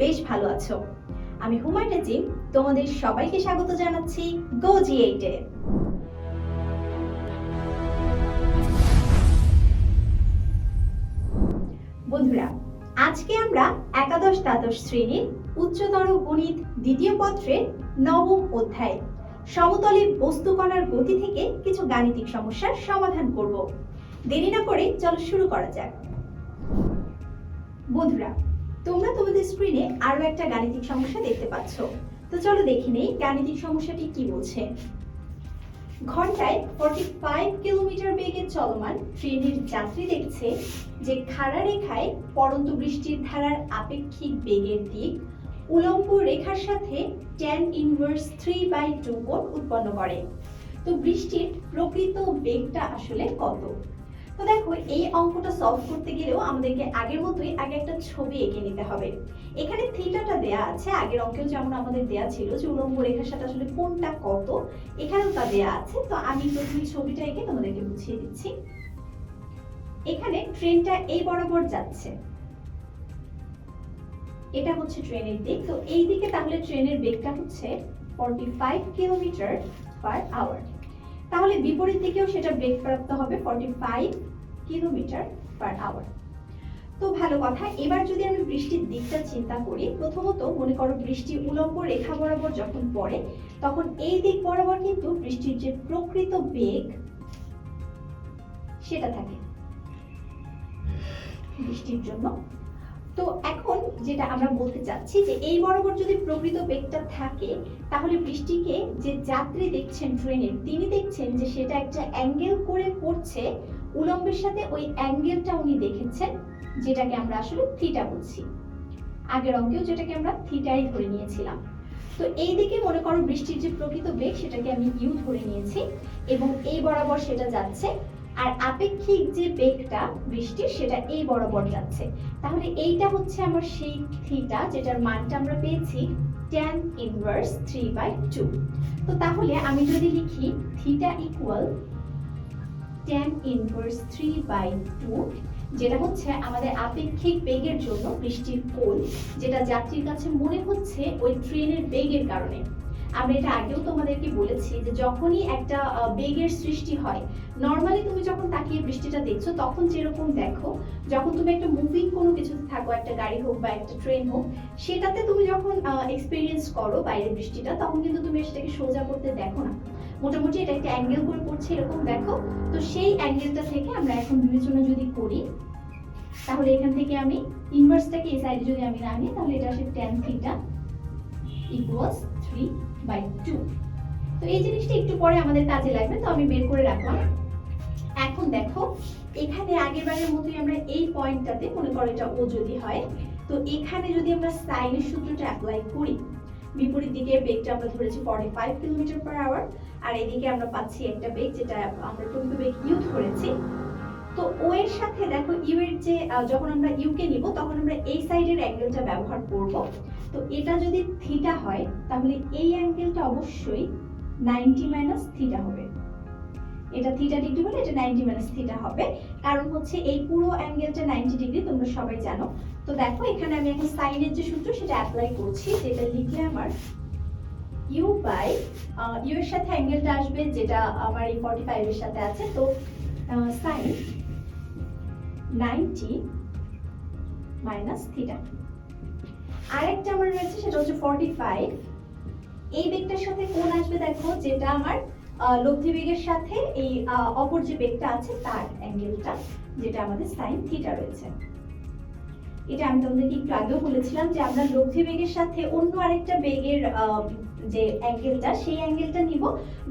বেশ ভালো আছো। আমি হুমায়ুন জিম তোমাদের সবাইকে স্বাগত জানাচ্ছি গো জি এইটে বন্ধুরা, আজকে আমরা একাদশ দ্বাদশ শ্রেণির উচ্চতর গণিত দ্বিতীয় পত্রের নবম অধ্যায় সমতলে বস্তু কণার গতি থেকে কিছু গাণিতিক সমস্যার সমাধান করব। দেরি না করে চলো শুরু করা যাক। বন্ধুরা স্ক্রিনে আরও একটা গাণিতিক সমস্যা দেখতে পাচ্ছ। তো চলো দেখে নেই গাণিতিক সমস্যাটি কি বলছে। ঘন্টায় 45 কিলোমিটার বেগে চলমান ট্রেনের যাত্রী দেখছে যে খাড়া রেখায় পরন্ত বৃষ্টির ধারার আপেক্ষিক বেগের দিক উলম্ব রেখার সাথে tan inverse three by two কোণ উৎপন্ন করে। তো বৃষ্টির প্রকৃত বেগটা আসলে কত? তো দেখো, এই অঙ্কটা সলভ করতে গেলেও আমাদেরকে আগের মতোই আগে একটা ছবি এঁকে নিতে হবে। এখানে থিটাটা দেয়া আছে, আগের অঙ্কেও যেমন আমাদের দেয়া ছিল, যে উলম্ব রেখার সাথে আসলে কোনটা কত, এখানেও তা দেয়া আছে। তো আমি প্রথমে ছবিটা এঁকে তোমাদেরকে বুঝিয়ে দিচ্ছি। এখানে ট্রেনটা এই বরাবর যাচ্ছে। এটা হচ্ছে ট্রেনের দিক। তো এই দিকে তাহলে ট্রেনের বেগটা হচ্ছে 45 কিলোমিটার পার আওয়ার তাহলে বিপরীত দিকেও সেটা বেগ প্রাপ্ত হবে 45 কিলোমিটার পার আওয়ার তো ভালো কথা, এবার যদি আমি বৃষ্টির দিকটা চিন্তা করি, প্রথমত মনে করো বৃষ্টি উলম্ব রেখা বরাবর যখন পড়ে, তখন এই দিক বরাবর কিন্তু বৃষ্টির যে প্রকৃত বেগ, সেটা থাকে। বৃষ্টির জন্য তো এখন যেটা আমরা বলতে চাচ্ছি যে এই বরাবর যদি প্রকৃত বেগটা থাকে, তাহলে বৃষ্টিকে যে যাত্রী দেখছেন ট্রেনের তিনি দেখছেন যে সেটা একটা অ্যাঙ্গেল করে পড়ছে উলম্বের সাথে ওই অ্যাঙ্গেলটা উনি দেখেছেন, যেটাকে আমরা আসলে থিটা বলছি। আগের অঙ্কেও যেটাকে আমরা থিটাই ধরে নিয়েছিলাম। তো এই দিকে মনে করো বৃষ্টির যে প্রকৃত বেগ, সেটাকে আমি ইউ ধরে নিয়েছি এবং এই বরাবর সেটা যাচ্ছে আর আপেক্ষিক যে বেগটা, বৃষ্টির, সেটা এই বরাবর যাচ্ছে তাহলে এইটা হচ্ছে আমার সেই থিটা যেটার মানটা আমরা পেয়েছি tan inverse three by two তো তাহলে আমি যদি লিখি theta equal tan inverse three by two যেটা হচ্ছে আমাদের আপেক্ষিক বেগের জন্য বৃষ্টির কোণ, যেটা যাত্রীর কাছে মনে হচ্ছে ওই ট্রেনের বেগের কারণে। আমরা এটা আগেও তোমাদেরকে বলেছি যে যখনই একটা বেগের সৃষ্টি হয় নর্মালি তুমি যখন তাকিয়ে বৃষ্টিটা দেখছ, তখন যেরকম দেখো, যখন তুমি একটা মুভিং কোনো কিছুতে থাকো, একটা গাড়ি হোক বা একটা ট্রেন হোক, সেটাতে তুমি যখন এক্সপিরিয়েন্স করো বাইরের বৃষ্টিটা, তখন কিন্তু তুমি সেটাকে সোজা করতে দেখো না। মোটামুটি এটা একটা অ্যাঙ্গেল করে পড়ছে এরকম দেখো। তো সেই অ্যাঙ্গেলটা থেকে আমরা এখন বিবেচনা যদি করি, তাহলে এখান থেকে আমি ইনভার্সটাকে এই সাইডে যদি আমি নামি তাহলে এটা আসে tan theta equals three by two তো এই জিনিসটা একটু পরে আমাদের কাজে লাগবে, তো আমি বের করে রাখলাম। এখন দেখো, এখানে আগের বারের মতোই আমরা এই পয়েন্টটাতে মনে করো এটা ও যদি হয়, তো এখানে যদি আমরা সাইনের সূত্রটা অ্যাপ্লাই করি, বিপরীত দিকে বেগটা আমরা ধরেছি 45 কিলোমিটার পার আওয়ার আর এদিকে আমরা পাচ্ছি একটা বেগ যেটা আমরা প্রকৃত বেগ ইউ ধরেছি। তো ও এর সাথে দেখো ইউ এর যে যখন আমরা ইউ কে নিব, তখন আমরা এই সাইডের অ্যাঙ্গেলটা ব্যবহার করব। তো এটা যদি থিটা হয়, তাহলে এই অ্যাঙ্গেলটা অবশ্যই 90 মাইনাস থিটা হবে। এটা থিটা ডিগ্রি হলে এটা 90 মাইনাস থিটা হবে। কারণ হচ্ছে এই পুরো অ্যাঙ্গেলটা 90 ডিগ্রি তোমরা সবাই জানো। তো দেখো, এখানে আমি এখন সাইনের যে সূত্র, সেটা অ্যাপ্লাই করছি, যেটা লিখলে আমার ইউ বাই ইউ এর সাথে অ্যাঙ্গেলটা আসবে, যেটা আমার এই 45 এর সাথে আছে। তো সাইন 90 মাইনাস থিটা আরেকটা আমার রয়েছে, সেটা হচ্ছে 45 এই বেগটার সাথে কোন আসবে দেখো, যেটা আমার লব্ধি বেগের সাথে এই অপর যে বেগটা আছে, তার অ্যাঙ্গেলটা, যেটা আমাদের সাইন থিটা রয়েছে। এটা আমি তোমাদেরকে একটু আগেও বলেছিলাম যে আমরা লব্ধি বেগের সাথে অন্য আরেকটা বেগের যে অ্যাঙ্গেলটা সেই অ্যাঙ্গেলটা নিব।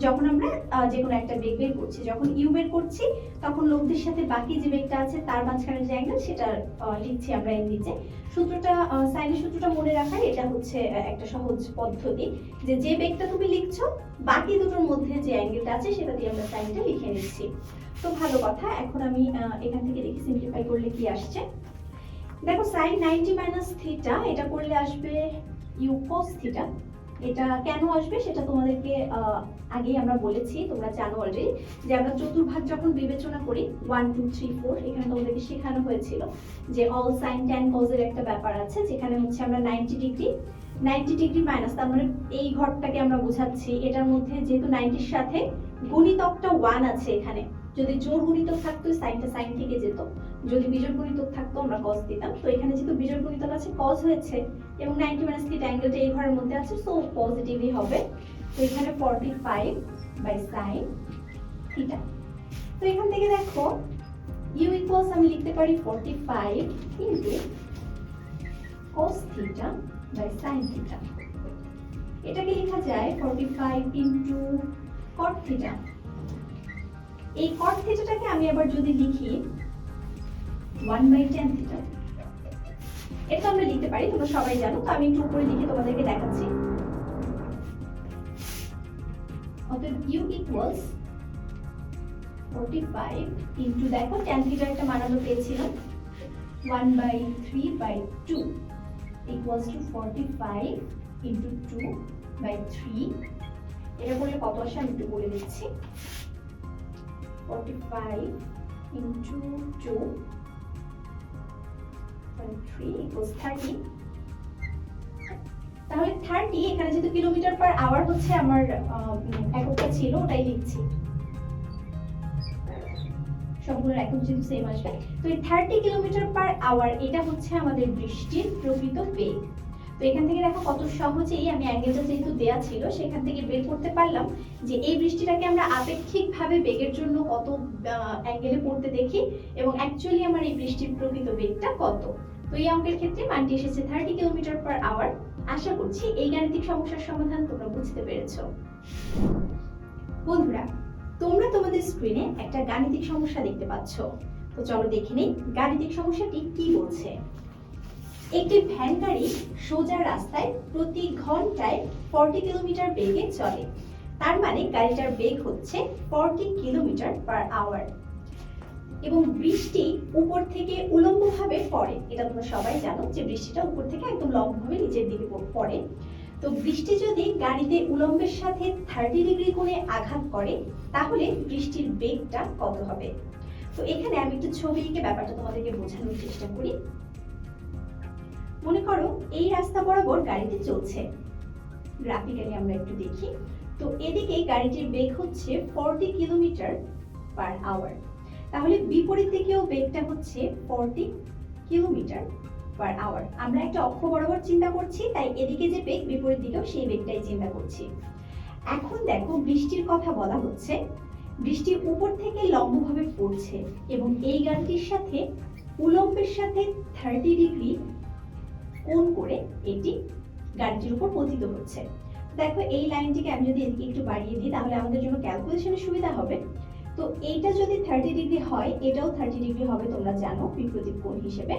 যখন আমরা যে কোনো একটা বেগ বের করছি। যখন ইউ বের করছি, তখন লব্ধির সাথে বাকি যে বেগটা আছে, তার মাঝখানে যে অ্যাঙ্গেল সেটা লিখছি আমরা এর নিচে। সূত্রটা সাইনের সূত্রটা মনে রাখার এটা হচ্ছে একটা সহজ পদ্ধতি যে যে বেগটা তুমি লিখছো, বাকি দুটোর মধ্যে যে অ্যাঙ্গেলটা আছে, সেটা দিয়ে আমরা সাইনটা লিখে নিচ্ছি। তো ভালো কথা, এখন আমি এখান থেকে দেখি সিম্পলিফাই করলে কি আসছে। দেখো, সাইন 90 মাইনাস থিটা, এটা করলে আসবে ইউ cos থিটা। এটা কেন আসবে সেটা তোমাদেরকে আগেই আমরা বলেছি, তোমরা জানো অলরেডি যে আমরা চতুর্ভাগ যখন বিবেচনা করি ওয়ান টু থ্রি ফোর এখানে তোমাদেরকে শেখানো হয়েছিল যে অল সাইন ট্যান কজের একটা ব্যাপার আছে, যেখানে হচ্ছে আমরা ninety degree ninety degree minus তার মানে এই ঘরটাকে আমরা বোঝাচ্ছি, এটার মধ্যে যেহেতু নাইনটির সাথে গুণিতকটা ওয়ান আছে এখানে যদি জোর গুণিতক থাকতো সাইনটা সাইন থেকে যেত। যদি বিজোড় গুণিতক থাকতো, আমরা কস দিতাম। তো এখানে যেহেতু বিজোড় গুণিতক আছে কস হয়েছে, এবং নাইনটি মাইনাস থিটা অ্যাঙ্গেলটা এই ঘরের মধ্যে আছে সো পজিটিভই হবে। তো এখানে forty five by sine theta তো এখান থেকে দেখো ইউ ইকুয়ালস আমি লিখতে পারি forty five into cos theta by sine theta এটাকে লেখা যায় forty five into cot theta এই কট থিটাটাকে আমি আবার যদি লিখি ওয়ান বাই টেন থিটা এটা আমরা লিখতে পারি, তোমরা সবাই জানো, তো আমি একটু উপরে লিখে তোমাদেরকে দেখাচ্ছি। অতএব u equals forty five into দেখো টেন থিটার একটা মান আমরা পেয়েছিলাম one by three by two equals two forty five into two by three এটা করলে কত আসে আমি একটু বলে দিচ্ছি। Forty five into two three equals thirty তাহলে থার্টি এখানে যেহেতু কিলোমিটার পার আওয়ার হচ্ছে আমার এককটা ছিল, ওটাই লিখছি। সবগুলোর একক যেহেতু সেম আসবে। তো এই থার্টি কিলোমিটার পার আওয়ার এটা হচ্ছে আমাদের বৃষ্টির প্রকৃত বেগ। তো এখান থেকে দেখো কত সহজেই আমি অ্যাঙ্গেলটা যেহেতু দেয়া ছিল, সেখান থেকে বের করতে পারলাম যে এই বৃষ্টিটাকে আমরা আপেক্ষিকভাবে বেগের জন্য কত অ্যাঙ্গেলে পড়তে দেখি এবং অ্যাকচুয়ালি আমার এই বৃষ্টির প্রকৃত বেগটা কত। তো এই অঙ্কের ক্ষেত্রে মানটি এসেছে থার্টি কিলোমিটার পার আওয়ার আশা করছি এই গাণিতিক সমস্যার সমাধান তোমরা বুঝতে পেরেছ। বন্ধুরা, তোমরা তোমাদের স্ক্রিনে একটা গাণিতিক সমস্যা দেখতে পাচ্ছ। তো চলো দেখে নেই গাণিতিক সমস্যাটি কি বলছে। একটি ভ্যান গাড়ি সোজা রাস্তায় প্রতি ঘন্টায় ফর্টি কিলোমিটার বেগে চলে। তার মানে গাড়িটার বেগ হচ্ছে ফর্টি কিলোমিটার পার আওয়ার এবং বৃষ্টি উপর থেকে উলম্বভাবে পড়ে। এটা তোমরা সবাই জানো যে বৃষ্টিটা উপর থেকে একদম লম্বভাবে নিচের দিকে পড়ে। তো বৃষ্টি যদি গাড়িতে উলম্বের সাথে থার্টি ডিগ্রি কোণে আঘাত করে, তাহলে বৃষ্টির বেগটা কত হবে? তো এখানে আমি একটু ছবি এঁকে ব্যাপারটা তোমাদেরকে বোঝানোর চেষ্টা করি। মনে করো এই রাস্তা বরাবর গাড়িটি চলছে। গ্রাফিক্যালি আমরা একটু দেখি। তো এদিকে গাড়িটির বেগ হচ্ছে ফর্টি কিলোমিটার পার আওয়ার তাহলে বিপরীত দিকেও বেগটা হচ্ছে ফর্টি কিলোমিটার পার আওয়ার আমরা একটা অক্ষ বরাবর চিন্তা করছি, তাই এদিকে যে বেগ বিপরীত দিকেও সেই বেগটাই চিন্তা করছি। এখন দেখো বৃষ্টির কথা বলা হচ্ছে। বৃষ্টি উপর থেকে লম্বভাবে পড়ছে এবং এই গাড়িটির সাথে উলম্বের সাথে থার্টি ডিগ্রি কোণ করে এটি গাড়িটির উপর পতিত হচ্ছে। দেখো, এই লাইনটিকে আমি যদি এদিকে একটু বাড়িয়ে দিই, তাহলে আমাদের জন্য ক্যালকুলেশনের সুবিধা হবে। তো এইটা যদি থার্টি ডিগ্রি হয়, এটাও থার্টি ডিগ্রি হবে, তোমরা জানো, বিপরীত কোণ হিসেবে।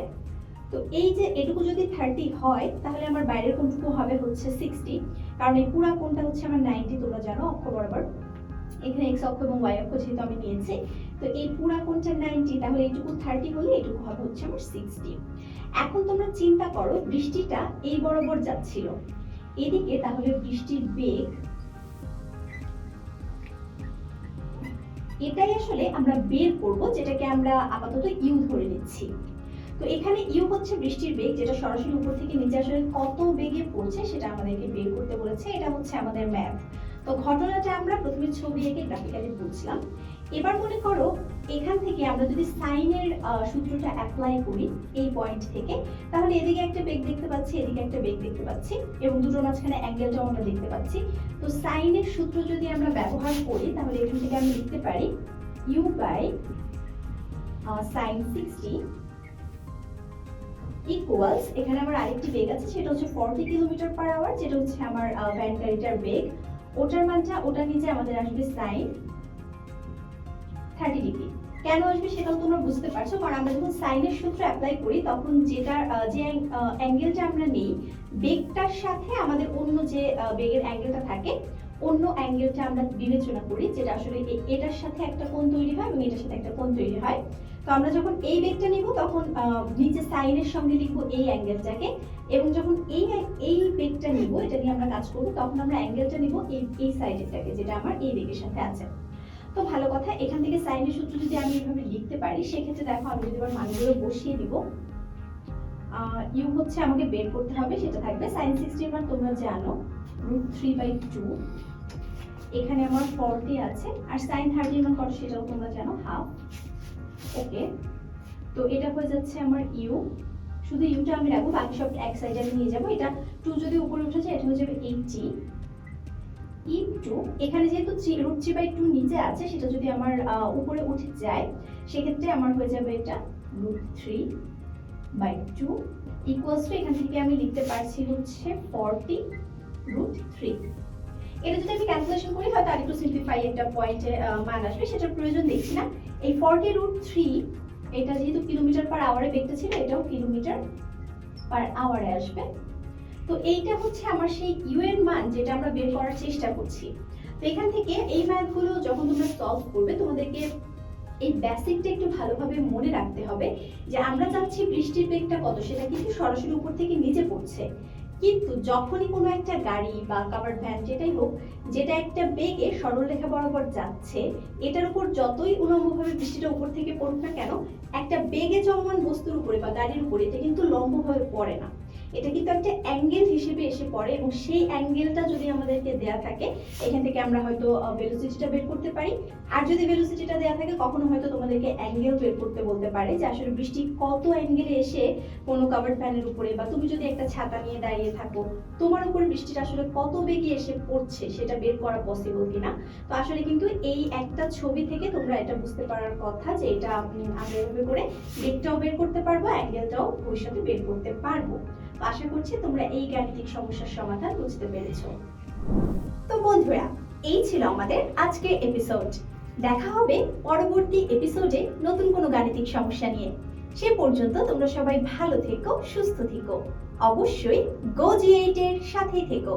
তো এই যে এটুকু যদি থার্টি হয়, তাহলে আমার বাইরের কোণটুকু হবে হচ্ছে সিক্সটি কারণ এই পুরা কোণটা হচ্ছে আমার নাইনটি তোমরা জানো, অক্ষ বরাবর। এখানে এক্স অক্ষ এবং ওয়াই অক্ষ যেহেতু আমি নিয়েছি, তো এই পুরা কোণটা নাইনটি তাহলে এইটুকু থার্টি হলে এইটুকু হবে হচ্ছে আমার সিক্সটি এখন তোমরা চিন্তা করো, বৃষ্টিটা এই বরাবর যাচ্ছিল। এদিকে তাহলে বৃষ্টির বেগ, এটাই আসলে আমরা বের করব, যেটাকে আমরা আপাতত ইউ ধরে নিচ্ছি। তো এখানে ইউ হচ্ছে বৃষ্টির বেগ, যেটা সরাসরি উপর থেকে নিচে আসলে কত বেগে পড়ছে সেটা আমাদেরকে বের করতে বলেছে। এটা হচ্ছে আমাদের ম্যাথ তো ঘটনাটা আমরা প্রথমে ছবি এঁকে গ্রাফিক্যালি বুঝলাম। এবার মনে করো, এখান থেকে আমরা যদি সাইনের সূত্রটা অ্যাপ্লাই করি এই পয়েন্ট থেকে, তাহলে এদিকে একটা বেগ দেখতে পাচ্ছি, এদিকে একটা বেগ দেখতে পাচ্ছি এবং দুটোর মাঝখানে অ্যাঙ্গেলটাও আমরা দেখতে পাচ্ছি। তো সাইনের সূত্র যদি আমরা ব্যবহার করি, তাহলে এখান থেকে আমি লিখতে পারি u by sine sixty equals এখানে আমার আরেকটি বেগ আছে, সেটা হচ্ছে ফর্টি কিলোমিটার পার আওয়ার যেটা হচ্ছে আমার ভ্যান গাড়িটার বেগ। ওটার মানটা ওটার নিচে আমাদের আসবে সাইন থার্টি ডিগ্রি কেন আসবে সেটাও তোমরা বুঝতে পারছ, কারণ আমরা যখন সাইনের সূত্র অ্যাপ্লাই করি, তখন যেটা যে অ্যাঙ্গেলটা আমরা নেই, বেগটার সাথে আমাদের অন্য যে বেগের অ্যাঙ্গেলটা থাকে, অন্য অ্যাঙ্গেলটা আমরা বিবেচনা করি, যেটা আসলে এটার সাথে একটা কোণ তৈরি হয় এবং এটার সাথে একটা কোণ তৈরি হয়। তো আমরা যখন এই বেগটা নিব, তখন নিচে সাইনের সঙ্গে লিখব এই অ্যাঙ্গেলটাকে এবং যখন এই এই বেগটা নিব, এটা নিয়ে আমরা কাজ করব, তখন আমরা অ্যাঙ্গেলটা নিব এই এই সাইডেরটাকে যেটা আমার এই বেগের সাথে আছে। তো ভালো কথা, এখান থেকে সাইনের সূত্র যদি আমি এইভাবে লিখতে পারি, সেক্ষেত্রে দেখো আমি যদি এবার মানগুলো বসিয়ে দিব ইউ হচ্ছে আমাকে বের করতে হবে, সেটা থাকবে সাইন সিক্সটির মান তোমরা জানো রুট থ্রি বাই টু এখানে আমার ফর্টি আছে, আর সাইন থার্টির মান কত সেটাও তোমরা জানো হাফ ওকে তো এটা হয়ে যাচ্ছে আমার ইউ শুধু ইউটা আমি রাখব, বাকি সব এক সাইডে আমি নিয়ে যাব। এটা টু যদি উপরে উঠে যায় এটা হয়ে যাবে এইটি ই টু এখানে যেহেতু রুট থ্রি বাই টু নিচে আছে, সেটা যদি আমার উপরে উঠে যায়, সেক্ষেত্রে আমার হয়ে যাবে এটা root three by two equals two এখান থেকে আমি লিখতে পারছি হচ্ছে ফর্টি রুট থ্রি এটা যদি আমি ক্যালকুলেশন করি, হয়তো আরেকটু সিম্পলিফাই একটা পয়েন্টে মান আসবে, সেটার প্রয়োজন দেখছি না। এই ফর্টি রুট থ্রি এটা যেহেতু কিলোমিটার পার আওয়ারে বেগটা ছিল, এটাও কিলোমিটার পার আওয়ারে আসবে। তো এইটা হচ্ছে আমার সেই ইউ এর মান যেটা আমরা বের করার চেষ্টা করছি। তো এখান থেকে এই ম্যাথগুলো যখন তোমরা সলভ করবে, তোমাদেরকে এই বেসিকটা একটু ভালোভাবে মনে রাখতে হবে যে আমরা চাচ্ছি বৃষ্টির বেগটা কত, সেটা কিন্তু সরাসরি উপর থেকে নিচে পড়ছে। কিন্তু যখনই কোনো একটা গাড়ি বা কাভার ভ্যান যেটাই হোক, যেটা একটা বেগে সরলরেখা বরাবর যাচ্ছে, এটার উপর যতই উলম্বভাবে বৃষ্টিটা উপর থেকে পড়ুক না কেন, একটা বেগে চলমান বস্তুর উপরে বা গাড়ির উপরে এটা কিন্তু লম্বভাবে পড়ে না। এটা কিন্তু একটা অ্যাঙ্গেল হিসেবে এসে পড়ে এবং সেই অ্যাঙ্গেলটা যদি আমাদেরকে দেয়া থাকে, এখান থেকে আমরা হয়তো ভেলোসিটিটা বের করতে পারি। আর যদি ভেলোসিটিটা দেয়া থাকে, কখনো হয়তো তোমাদেরকে অ্যাঙ্গেল বের করতে বলতে পারে যে আসলে বৃষ্টি কত অ্যাঙ্গেলে এসে কোনো কাভার্ড ফ্যানের উপরে বা তুমি যদি একটা ছাতা নিয়ে দাঁড়িয়ে থাকো, তোমার উপরে বৃষ্টিটা আসলে কত বেগে এসে পড়ছে সেটা বের করা পসিবল কিনা? তো আসলে কিন্তু এই একটা ছবি থেকে তোমরা এটা বুঝতে পারার কথা যে এটা আমরা এভাবে করে বেগটাও বের করতে পারব অ্যাঙ্গেলটাও ভবিষ্যতে বের করতে পারব। আশা করছি তোমরা এই গাণিতিক সমস্যার সমাধান বুঝতে পেরেছ। তো বন্ধুরা, এই ছিল আমাদের আজকের এপিসোড দেখা হবে পরবর্তী এপিসোডে নতুন কোনো গাণিতিক সমস্যা নিয়ে। সে পর্যন্ত তোমরা সবাই ভালো থেকো, সুস্থ থেকো। অবশ্যই গো সাথেই থেকো।